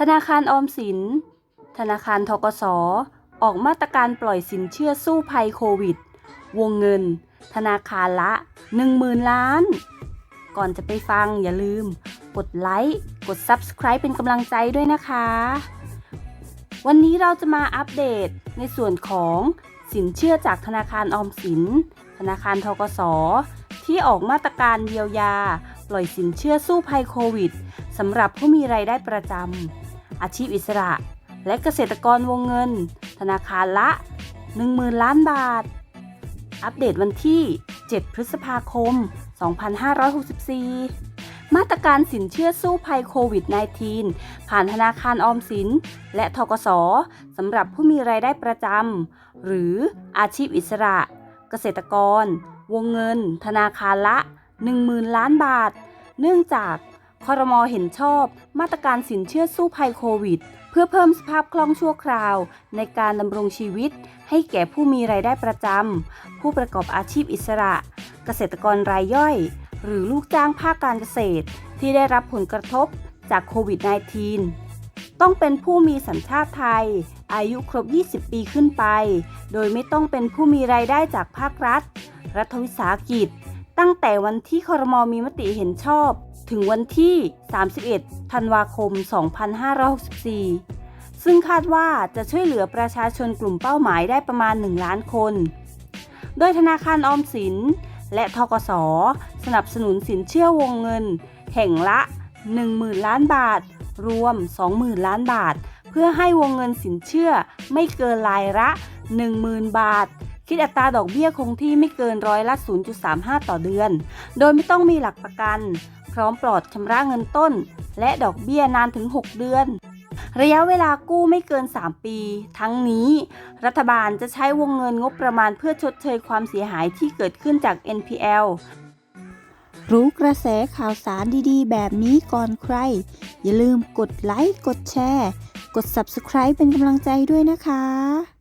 ธนาคารออมสิน ธนาคารทกสออกมาตรการปล่อยสินเชื่อสู้ภัยโควิด วงเงิน ธนาคารละ 10,000 ล้าน ก่อนจะไปฟังอย่าลืม กดไลค์ กด Subscribe เป็นกำลังใจด้วยนะคะ วันนี้เราจะมาอัปเดตในส่วนของสินเชื่อจากธนาคารออมสิน ธนาคารทกส ที่ออกมาตรการเยียวยา ปล่อยสินเชื่อสู้ภัยโควิดสำหรับผู้มีรายได้ประจำ อาชีพอิสระ และเกษตรกรวงเงิน ธนาคารละ 10,000 ล้านบาท อัปเดตวันที่ 7 พฤษภาคม 2564มาตรการสินเชื่อสู้ภัยโควิด -19 ผ่านธนาคารออมสิน และทกสสำหรับผู้มีรายได้ประจำ หรืออาชีพอิสระ เกษตรกร วงเงิน ธนาคารละ 10,000 ล้านบาท เนื่องจาก คอรมอเห็นชอบ มาตรการสินเชื่อสู้ภัยโควิด เพื่อเพิ่มสภาพคล่องชั่วคราว ในการดำรงชีวิต ให้แก่ผู้มีรายได้ประจำ ผู้ประกอบอาชีพอิสระ เกษตรกรรายย่อย หรือลูกจ้างภาคการเกษตร ที่ได้รับผลกระทบจากโควิด -19 ต้องเป็นผู้มีสัญชาติไทย อายุครบ 20 ปีขึ้นไป โดยไม่ต้องเป็นผู้มีรายได้จากภาครัฐ รัฐวิสาหกิจ ตั้งแต่วันที่คอรมอมีมติเห็นชอบ ถึงวันที่ 31 ธันวาคม 2564 ซึ่งคาดว่าจะช่วยเหลือประชาชนกลุ่มเป้าหมายได้ประมาณ 1 ล้านคน โดยธนาคารออมสิน และทกส สนับสนุนสินเชื่อวงเงิน แห่งละ 10,000 ล้านบาท รวม 20,000 ล้านบาท เพื่อให้วงเงินสินเชื่อไม่เกินรายละ 10,000 บาทคิดอัตราดอกเบี้ยคงที่ไม่เกินร้อยละ 0.35 ต่อเดือน โดยไม่ต้องมีหลักประกัน ร้อมปลอดชำระเงินต้น และดอกเบี้ยนานถึง 6 เดือน ระยะเวลากู้ไม่เกิน 3 ปี ทั้งนี้ รัฐบาลจะใช้วงเงินงบประมาณเพื่อชดเชยความเสียหายที่เกิดขึ้นจาก NPL รู้กระแสข่าวสารดีๆ แบบนี้ก่อนใคร อย่าลืมกดไลค์ กดแชร์ กด Subscribe เป็นกำลังใจด้วยนะคะ